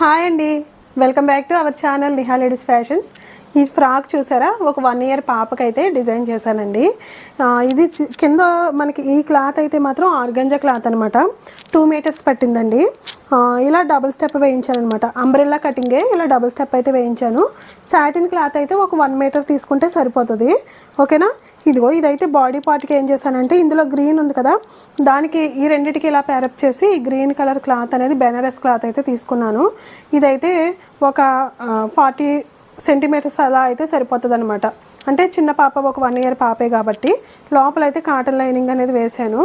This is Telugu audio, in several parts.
హాయ్ అండి. Welcome back to our channel Niha ladies fashions ఈ ఫ్రాక్ చూసారా? ఒక వన్ ఇయర్ పాపకైతే డిజైన్ చేశానండి. ఇది కింద మనకి ఈ క్లాత్ అయితే మాత్రం ఆర్గంజా క్లాత్ అనమాట టూ మీటర్స్ పట్టిందండి. ఇలా డబుల్ స్టెప్ వేయించాను అనమాట అంబ్రెల్లా కటింగే ఇలా డబుల్ స్టెప్ అయితే వేయించాను. సాటిన్ క్లాత్ అయితే ఒక వన్ మీటర్ తీసుకుంటే సరిపోతుంది. ఓకేనా? ఇదిగో ఇదైతే బాడీ పార్ట్కి ఏం చేశానంటే ఇందులో గ్రీన్ ఉంది కదా దానికి ఈ రెండిటికి ఇలా ప్యారప్ చేసి ఈ గ్రీన్ కలర్ క్లాత్ అనేది బెనారస్ క్లాత్ అయితే తీసుకున్నాను. ఇదైతే ఒక ఫార్టీ సెంటీమీటర్స్ అలా అయితే సరిపోతుంది అనమాట అంటే చిన్న పాప ఒక వన్ ఇయర్ పాపే కాబట్టి లోపల అయితే కాటన్ లైనింగ్ అనేది వేసాను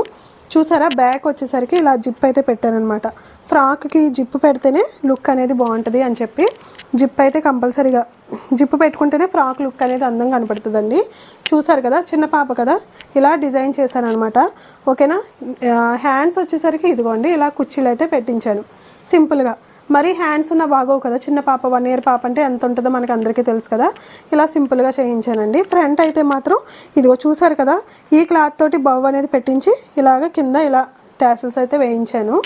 చూసారా? బ్యాక్ వచ్చేసరికి ఇలా జిప్ అయితే పెట్టాను అనమాట ఫ్రాక్కి జిప్ పెడితేనే లుక్ అనేది బాగుంటుంది అని చెప్పి జిప్ అయితే కంపల్సరీగా. జిప్ పెట్టుకుంటేనే ఫ్రాక్ లుక్ అనేది అందంగా కనపడుతుందండి. చూసారు కదా? చిన్న పాప కదా? ఇలా డిజైన్ చేశాను అనమాట ఓకేనా హ్యాండ్స్ వచ్చేసరికి ఇదిగోండి ఇలా కుర్చీలు అయితే పెట్టించాను. సింపుల్గా. మరి హ్యాండ్స్ ఉన్న బాగోవు కదా. చిన్న పాప వన్ ఇయర్ పాప అంటే ఎంత ఉంటుందో మనకి అందరికీ తెలుసు కదా. ఇలా సింపుల్గా చేయించానండి. ఫ్రంట్ అయితే మాత్రం ఇదిగో చూసారు కదా ఈ క్లాత్ తోటి బవ్ అనేది పెట్టించి ఇలాగ కింద ఇలా టాసిల్స్ అయితే వేయించాను.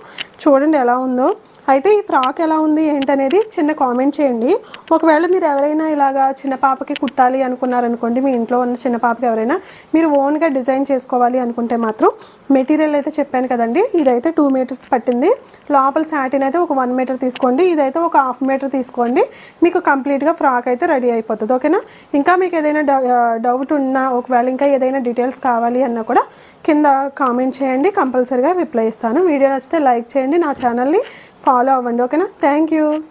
చూడండి ఎలా ఉందో. అయితే ఈ ఫ్రాక్ ఎలా ఉంది ఏంటనేది చిన్న కామెంట్ చేయండి. ఒకవేళ మీరు ఎవరైనా ఇలాగా చిన్న పాపకి కుట్టాలి అనుకున్నారనుకోండి మీ ఇంట్లో ఉన్న చిన్న పాపకి ఎవరైనా మీరు ఓన్గా డిజైన్ చేసుకోవాలి అనుకుంటే మాత్రం మెటీరియల్ అయితే చెప్పాను కదండి. ఇదైతే టూ మీటర్స్ పట్టింది. లోపల శాటిన్ అయితే ఒక వన్ మీటర్ తీసుకోండి. ఇదైతే ఒక హాఫ్ మీటర్ తీసుకోండి. మీకు కంప్లీట్గా ఫ్రాక్ అయితే రెడీ అయిపోతుంది. ఓకేనా? ఇంకా మీకు ఏదైనా డౌట్ ఉన్నా ఒకవేళ ఇంకా ఏదైనా డీటెయిల్స్ కావాలి అన్నా కూడా కింద కామెంట్ చేయండి. కంపల్సరీగా రిప్లై ఇస్తాను. వీడియో నచ్చితే లైక్ చేయండి. నా ఛానల్ని ఫాలో అవ్వండి ఓకేనా? Thank you.